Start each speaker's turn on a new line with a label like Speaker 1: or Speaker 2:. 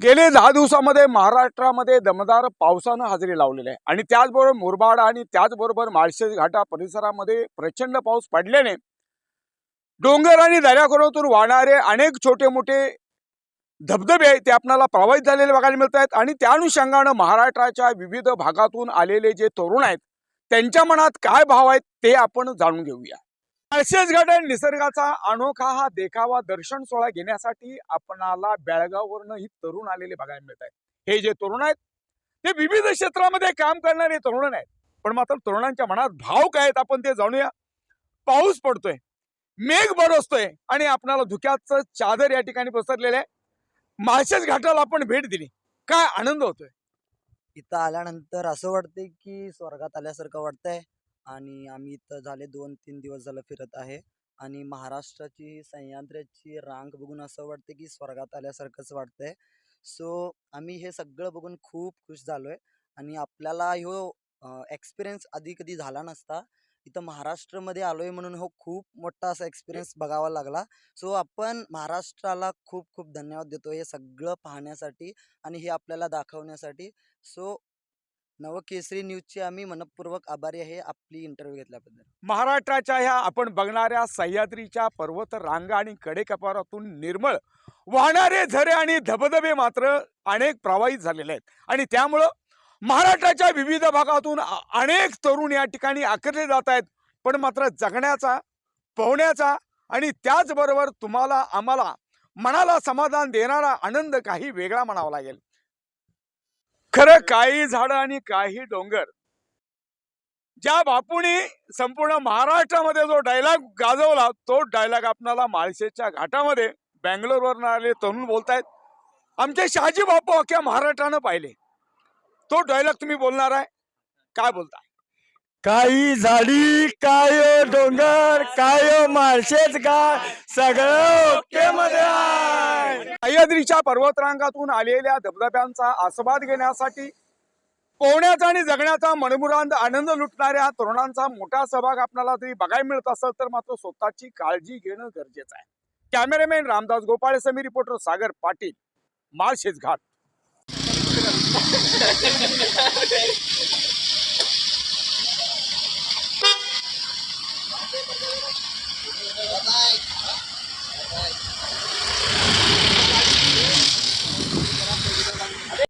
Speaker 1: गेले दहा दिवसामध्ये महाराष्ट्रामध्ये दमदार पावसानं हजेरी लावलेली आहे. आणि त्याचबरोबर मुरबाड आणि त्याचबरोबर माळशेज घाटा परिसरामध्ये प्रचंड पाऊस पडल्याने डोंगर आणि दऱ्याखोऱ्यातून वाहणारे अनेक छोटे मोठे धबधबे आहेत ते आपल्याला प्रभावित झालेले बघायला मिळत आहेत आणि त्या अनुषंगानं महाराष्ट्राच्या विविध भागातून आलेले जे तरुण आहेत त्यांच्या मनात काय भाव आहेत ते आपण जाणून घेऊया. माळशेज घाट आणि निसर्गाचा अनोखा हा देखावा दर्शन सोहळा घेण्यासाठी आपणाला बेळगाववरनं ही तरुण आलेले बघायला मिळत आहेत. हे जे तरुण आहेत ते विविध क्षेत्रामध्ये काम करणारे तरुण आहेत पण मात्र तरुणांच्या मनात भाव काय आहेत. आपण ते जाणूया. पाऊस पडतोय. मेघ बरसतोय आणि आपणाला धुक्याचं चादर या ठिकाणी पसरलेलं आहे. माळशेज घाटाला आपण भेट दिली. काय आनंद होतोय?
Speaker 2: इथं आल्यानंतर असं वाटतंय की स्वर्गात आल्यासारखं वाटतंय. आणि आम्ही इथं झाले दोन तीन दिवस झालं फिरत आहे. आणि महाराष्ट्राची सह्याद्रीची रांग बघून असं वाटतं की स्वर्गात आल्यासारखंच वाटतंय. सो आम्ही हे सगळं बघून खूप खुश झालोय. आणि आपल्याला ह्यो एक्सपिरियन्स आधी कधी झाला नसता. इथं महाराष्ट्रामध्ये आलोय म्हणून हो खूप मोठा असा एक्सपिरियन्स बघावा लागला. सो आपण महाराष्ट्राला खूप खूप धन्यवाद देतो हे सगळं पाहण्यासाठी आणि हे आपल्याला दाखवण्यासाठी. सो नवकेसरी न्यूजचे आम्ही मनपूर्वक आभारी आहे आपली इंटरव्ह्यू घेतल्याबद्दल.
Speaker 1: महाराष्ट्राच्या ह्या आपण बघणाऱ्या सह्याद्रीच्या पर्वत रांगा आणि कडेकपारातून निर्मळ वाहणारे झरे आणि धबधबे मात्र अनेक प्रवाहित झालेले आहेत. आणि त्यामुळं महाराष्ट्राच्या विविध भागातून अ- अनेक तरुण या ठिकाणी आकर्षले जात आहेत. पण मात्र जगण्याचा पोहण्याचा आणि त्याचबरोबर तुम्हाला आम्हाला मनाला समाधान देणारा आनंद काही वेगळा म्हणावा लागेल. खरं काही झाडं आणि काही डोंगर ज्या बापूंनी संपूर्ण महाराष्ट्रामध्ये जो डायलॉग गाजवला तो डायलॉग आपणाला माळशेच्या घाटामध्ये बँगलोरवरून आले तरुण बोलतायत. आमचे शहाजी बापू अख्ख्या महाराष्ट्रानं पाहिले. तो डायलॉग तुम्ही बोलणार आहे. काय बोलताय
Speaker 3: काही झाडी काय हो डोंगर काय हो माळशेच गाळ सगळं ओके मध्ये आहे.
Speaker 1: सह्याद्रीच्या पर्वतरांगातून आलेल्या धबधब्यांचा आस्वाद घेण्यासाठी पोहण्याचा आणि जगण्याचा मनमुरांद आनंद लुटणाऱ्या तरुणांचा मोठा सहभाग आपल्याला जरी बघायला मिळत असेल तर मात्र स्वतःची काळजी घेणं गरजेचं आहे. कॅमेरामॅन रामदास गोपाळे समी रिपोर्टर सागर पाटील माळशेज घाट. Bye.